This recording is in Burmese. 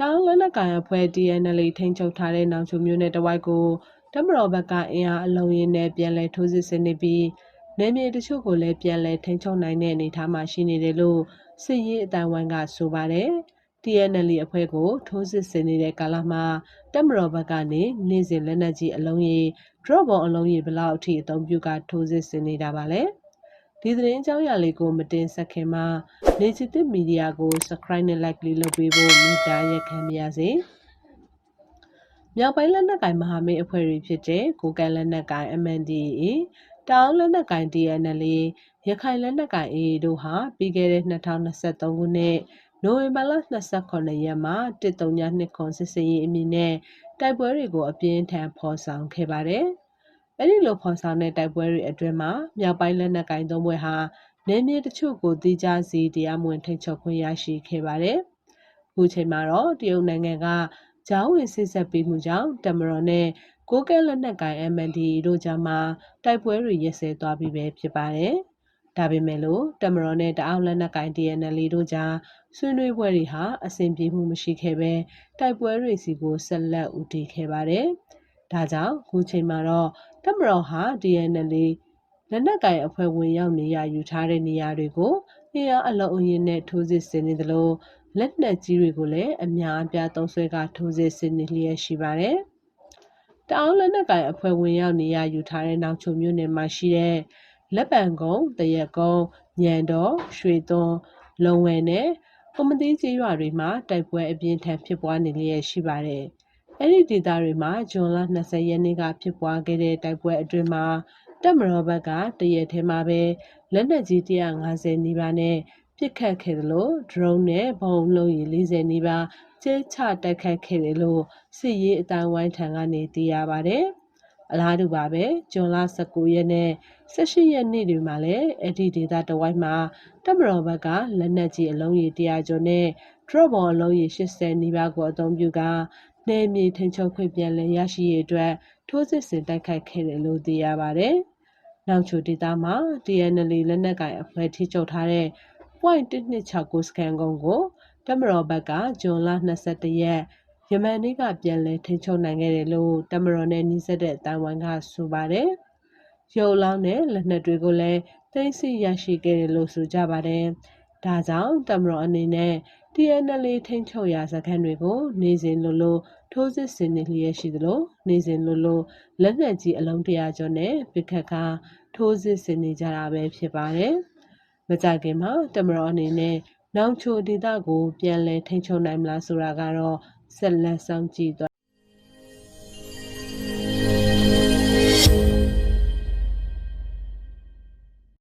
တောင်လက်နက်ကိုင်အဖွဲ့ TNL ထိန်းချုပ်ထားတဲ့ နောင်ချိုမြို့နယ်တဝိုက်ကိုတမတော်ဘက်က အင်အားအလုံးရင်းနဲ့ ပြန်လည်ထိုးစစ်ဆင်နေပြီး နယ်မြေတချို့ကိုလည်း ပြန်လည်ထိန်းချုပ်နိုင်တဲ့ အနေအထားမှာ ရှိနေတယ်လို့ စစ်ရေးအတိုင်းဝိုင်းက ဆိုပါတယ်။ TNL အဖွဲ့ကို ထိုးစစ်ဆင်နေတဲ့ကာလမှာတမတော်ဘက်ကနေ နေ့စဉ် လက်နက်ကြီးအလုံးရေ drop ဘောအလုံးရေ ဘယ်လောက်အထိ အသုံးပြုကထိုးစစ်ဆင်နေတာပါလဲ။ ဒီသတင်းအကြောင်းအရာလေးကို မတင်ဆက်ခင်မှာနေချစ်တစ်မီဒီယာကို subscribe နဲ့ like လေးလုပ်ပေးဖို့မိသားရက်ခံပါရစေ။မြောက်ပိုင်းလက်နက်ကိုင်မဟာမိတ်အဖွဲ့တွေဖြစ်တဲ့ကိုကန်လက်နက်ကိုင် MNDAA တောင်လက်နက်ကိုင် TNL ရခိုင်လက်နက်ကိုင် AA တို့ဟာပြီးခဲ့တဲ့2023ခုနှစ်နိုဝင်ဘာလ28ရက်မှာ139ခွန်စစ်စင်ရေးအမည်နဲ့တိုက်ပွဲတွေကိုအပြင်းထန်ဖော်ဆောင်ခဲ့ပါတယ်။ အဲဒီလိုဖော်ဆောင်တဲ့တိုက်ပွဲတွေအတွင်းမှာမြောက်ပိုင်းလက်နက်ကိုင်သုံးဘွဲ့ဟာနယ်မြေတချို့ကိုတိကျစီတရားမဝင်ထိန်းချုပ်ခွင့်ရရှိခဲ့ပါတယ်။အခုချိန်မှာတော့တရုတ်နိုင်ငံကဂျောင်းဝင်စစ်ဆက်ပေးမှုကြောင့်တမတော်နဲ့ကိုကဲလက်နက်ကိုင် MND တို့ကြားမှာတိုက်ပွဲတွေရက်စဲသွားပြီပဲဖြစ်ပါတယ်။ဒါပေမဲ့လို့တမတော်နဲ့တအောက်လက်နက်ကိုင် TNL တို့ကြားဆွေးနွေးပွဲတွေဟာအဆင်ပြေမှုမရှိခဲ့ပဲတိုက်ပွဲတွေစီကိုဆက်လက်ဦးတည်ခဲ့ပါတယ်။ဒါကြောင့်အခုချိန်မှာတော့ တမတော်ဟာ TNL လက်နက်ကိုင်အဖွဲ့ဝင်ရောက်နေရယူထားတဲ့နေရာတွေကို အင်အားအလုံးအရင်နဲ့ ထိုးစစ်ဆင်နေသလို လက်နက်ကြီးတွေကိုလည်း အများအပြားသုံးဆွဲကထိုးစစ်ဆင်နေလျက်ရှိပါတယ်။တအောင်းလက်နက်ကိုင်အဖွဲ့ဝင်ရောက်နေရယူထားတဲ့ နောက်ချုံမြို့နယ်မှာရှိတဲ့ လက်ပံကုန်းတရက်ကုန်းညံတော်ရွှေသွန်း လုံဝဲနဲ့ကွန်မတီကျေးရွာတွေမှာ တိုက်ပွဲအပြင်းထန်ဖြစ်ပွားနေလျက်ရှိပါတယ်။ အဲ့ဒီဒေသတွေမှာဂျွန်လ20ရက်နေ့ကဖြစ်ပွားခဲ့တဲ့တိုက်ပွဲအတွင်းမှာတက်မတော်ဘက်ကတရက်ထဲမှာပဲလက်နက်ကြီး150နီးပါးနဲ့ပစ်ခတ်ခဲ့တယ်လို့ drone နဲ့ဘုံလုံးရီ40နီးပါးကျဲချတိုက်ခတ်ခဲ့တယ်လို့စစ်ရေးအတိုင်းဝိုင်းထံကနေသိရပါတယ်။အလားတူပါပဲဂျွန်လ19ရက်နဲ့18ရက်နေ့တွေမှာလည်းအဲ့ဒီဒေသတဝိုက်မှာတက်မတော်ဘက်ကလက်နက်ကြီးအလုံးရေ100ကျော်နဲ့ drop ဘောအလုံးရေ80နီးပါးကိုအသုံးပြုက နယ်မြေထိန်ချုပ်ခွင့်ပြန်လည်ရရှိရေးအတွက် ထိုးစစ်ဆင်တိုက်ခိုက်ခဲ့တယ်လို့ သိရပါတယ်။နောက်ချိုဒေသမှာ TNL လက်နက်ကိုင်အဖွဲ့ ထိချုပ်ထားတဲ့ .1269 စကန်ကုန်းကိုတမတော်ဘက်ကဂျွန်လ22ရက် ယမန်နေ့က ပြန်လည်ထိန်းချုပ်နိုင်ခဲ့တယ်လို့တမတော်နဲ့နှိစက်တဲ့အတိုင်းဝိုင်းက ဆိုပါတယ်။ရုပ်လောင်းနဲ့ လက်နက်တွေကိုလည်း သိမ်းဆည်းရရှိခဲ့တယ်လို့ ဆိုကြပါတယ်။ ဒါကြောင့်တမတော်အနေနဲ့ TNL ထိန်းချုပ်ရာစခန်းတွေကိုနေစဉ်လိုလိုထိုးစစ်ဆင်နေလျက်ရှိသလိုနေစဉ်လိုလိုလက်နက်ကြီးအလုံးတရာကျော်နဲ့ပစ်ခတ်ကထိုးစစ်ဆင်နေကြတာပဲဖြစ်ပါတယ်။မကြခင်မှာတမတော်အနေနဲ့နောင်ချိုဒေသကိုပြန်လည်ထိန်းချုပ်နိုင်မလားဆိုတာကတော့ဆက်လက်စောင့်ကြည့်သွား